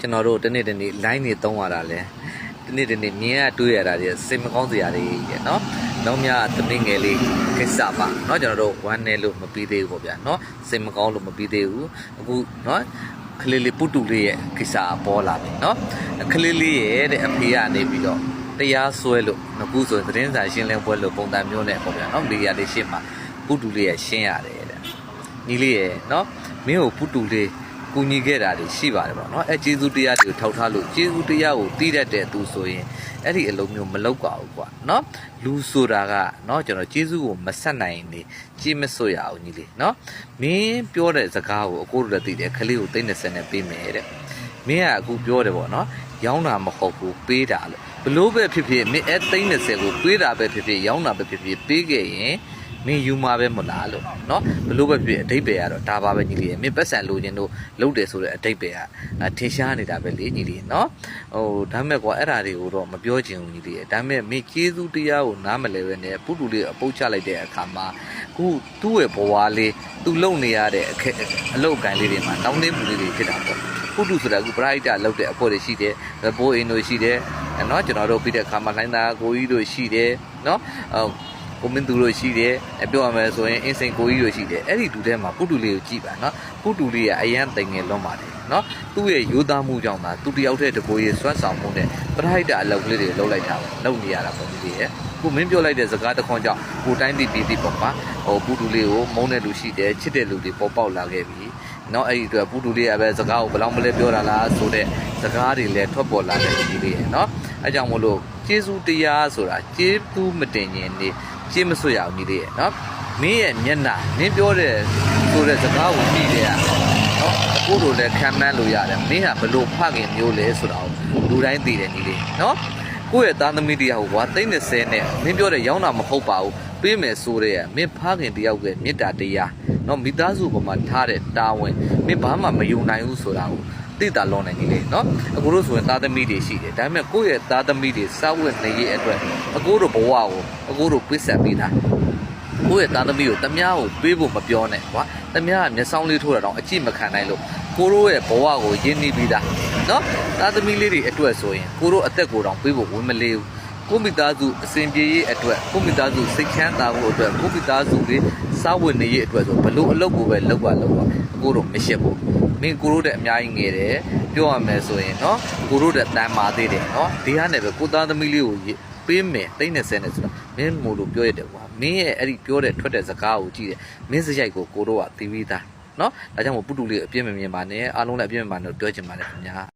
ကျွန်တော်တို့တနေ့တနေ့ line တွေသုံးရတာလဲတနေ့တနေ့မြင်ရတွေ့ရတာတွေစိတ်မကောင်းစရာတွေကြီးเนาะနောက်မြသမင်းငယ်လေးကိစ္စပါเนาะကျွန်တော်တို့ဝမ်းနေလို့မပြီးသေးဘူးပေါ့ဗျာเนาะစိတ်မကောင်းလို့မပြီးသေးဘူးအခုเนาะကလေးလေးပုတူလေးရဲ့ကိစ္စပေါ်လာပြီเนาะကလေးလေးရဲ့တဲ့အဖေကနေပြီးတော့တရားစွဲလို့အခုဆိုရင်သတင်းစာရှင်းလင်းပွဲလို့ပုံစံမျိုးနဲ့ပေါ့ဗျာเนาะမီဒီယာလေးရှင်းမှာပုတူလေးရဲ့ရှင်းရတယ်တဲ့ ညီလေးရယ်နော်မင်းကိုပုတူလေး ကူညီခဲ့တာတွေရှိပါတယ်ပေါ့နော်အဲကျေးဇူးတရားတွေကိုထောက်ထားလို့ကျေးဇူးတရားကိုတည်တတ်တဲ့သူဆိုရင်အဲ့ဒီအလုံးမျိုးမလောက်ပါဘူးကွာနော်လူဆိုတာကနော်ကျွန်တော်ကျေးဇူးကိုမဆက်နိုင်နေကြီးမဆွရအောင်ညီလေးနော်မင်းပြောတဲ့စကားကိုအကိုတို့လည်းသိတယ်ခလေးကိုသိနေစနဲ့ပေးမယ်တဲ့မင်းကအခုပြောတယ်ပေါ့နော်ရောင်းတာမဟုတ်ဘူးပေးတာလို့ဘလို့ပဲဖြစ်ဖြစ်မင်းအဲသိန်း30ကိုပေးတာပဲဖြစ်ဖြစ်ရောင်းတာပဲဖြစ်ဖြစ်ပေးခဲ့ရင် မင်းယူမှာပဲမလားလို့နော်ဘလို့ပဲဖြစ်အတိတ်ပဲကတော့ဒါပါပဲညီလေးမင်းပတ်စံလိုချင်လို့လုပ်တယ်ဆိုတဲ့အတိတ်ပဲကထင်ရှားနေတာပဲလေညီလေးနော်ဟိုဒါမဲ့ကွာအဲ့ဓာတွေကိုတော့မပြောချင်ဘူးညီလေးဒါမဲ့မင်းကျေးဇူးတရားကိုနားမလဲပဲနဲ့ပုတူလေးအပုတ်ချလိုက်တဲ့အခါမှာခုသူ့ရဲ့ဘဝလေးသူလုံနေရတဲ့အခက်အလောက်ကန်လေးတွေမှာတောင်းတင်းမှုလေးတွေဖြစ်တာပေါ့ုတုဆိုတာအခုပရိုက်တာလောက်တဲ့အဖွဲ့တွေရှိတယ်ဘိုးအင်တို့ရှိတယ်နော်ကျွန်တော်တို့ပြီးတဲ့အခါမှာလိုင်းသားကိုကြီးတို့ရှိတယ်နော် ကိုမင်းသူတို့ရှိတယ်အပြောရမယ်ဆိုရင်အင်းစိန်ကိုကြီးတို့ရှိတယ်အဲ့ဒီတူထဲမှာပုတူလေးကိုကြည့်ပါနော်ပုတူလေးကအရန်တိမ်ငယ်လွန်ပါတယ်နော်သူ့ရဲ့ရိုးသားမှုကြောင့်သာသူတယောက်တည်းတကိုယ်ရဲ့စွမ်းဆောင်မှုနဲ့ပရိုက်တာအလုပ်ကလေးတွေလုပ်လိုက်တာပေါ့လုပ်နေရတာပေါ့ဒီလေးရဲ့ကိုမင်းပြောလိုက်တဲ့စကားတစ်ခွန်းကြောင့်ကိုတိုင်းတည်ပြီးပြီးပေါ့ပါဟိုပုတူလေးကိုမုန်းတဲ့လူရှိတယ်ချစ်တဲ့လူတွေပေါ်ပေါက်လာခဲ့ပြီနော်အဲ့ဒီအတွက်ပုတူလေးကပဲစကားကိုဘယ်လောက်မလဲပြောတာလားဆိုတဲ့စကားတွေလည်းထွက်ပေါ်လာတဲ့ဒီလေးရဲ့နော်အဲကြောင့်မလို့ကျေးဇူးတရားဆိုတာကျေးဇူးမတင်ရင်နေ ကြည့်မဆွရအောင်ညီလေးရဲ့နော်မင်းရဲ့မျက်နှာမင်းပြောတဲ့ဆိုတဲ့စကားကိုကြည့်တယ်နော်အခုတို့လည်းခံမှန်းလို့ရတယ်မင်းဟာဘလို့ဖခင်မျိုးလဲဆိုတာကိုလူတိုင်းသိတယ်ညီလေးနော်ကိုယ့်ရဲ့သားသမီးတရားကိုဝါသိန်း30နဲ့မင်းပြောတဲ့ရောင်းတာမဟုတ်ပါဘူးပေးမယ်ဆိုတဲ့မင်းဖခင်တယောက်ရဲ့မေတ္တာတရားနော်မိသားစုပေါ်မှာထားတဲ့တာဝန်မင်းဘာမှမယုံနိုင်ဘူးဆိုတာကို သိတာလုံးနေကြီးလေနော်အကိုတို့ဆိုရင်သားသမီးတွေရှိတယ်ဒါပေမဲ့ကိုယ့်ရဲ့သားသမီးတွေစောက်ဝတ်နေရအတွက်အကိုတို့ဘဝကိုအကိုတို့ပြစ်ဆက်ပေးတာကိုယ့်ရဲ့သားသမီးကိုတမ ्या ကိုပေးဖို့မပြောနဲ့ကွာတမ ्या ကမျက်စောင်းလေးထိုးတာတော့အကြည့်မခံနိုင်လို့ကိုတို့ရဲ့ဘဝကိုရင်းနှီးပြီးသားနော်သားသမီးလေးတွေအတွက်ဆိုရင်ကိုတို့အသက်ကိုယ်တောင်ပေးဖို့ဝင်မလေးဘူး ကိုမိသားစုအစဉ်ပြေရေးအတွက်ကိုမိသားစုစိတ်ချမ်းသာဖို့အတွက်ကိုမိသားစုလေးစားဝတ်နေရေးအတွက်ဆိုဘလို့အလုပ်ကိုပဲလုပ်ပါလုပ်ပါအကိုတို့မရှိဘူးမင်းကိုတို့တဲ့အများကြီးငယ်တယ်ပြောရမယ်ဆိုရင်နော်ကိုတို့တဲ့တန်မာသေးတယ်နော်ဒီဟာနဲ့ပဲကိုသားသမီးလေးကိုပေးမယ်တိတ်နေစဲနေဆိုတော့မင်းမို့လို့ပြောရတယ်ကွာမင်းရဲ့အဲ့ဒီပြောတဲ့ထွက်တဲ့စကားကိုကြည့်တယ်မင်းစရိုက်ကိုကိုတို့ကသိပြီးသားနော်ဒါကြောင့်မို့ပုတူလေးအပြင်းမမြင်ပါနဲ့အားလုံးလည်းအပြင်းမမြင်ပါနဲ့ပြောချင်ပါတယ်ခင်ဗျာ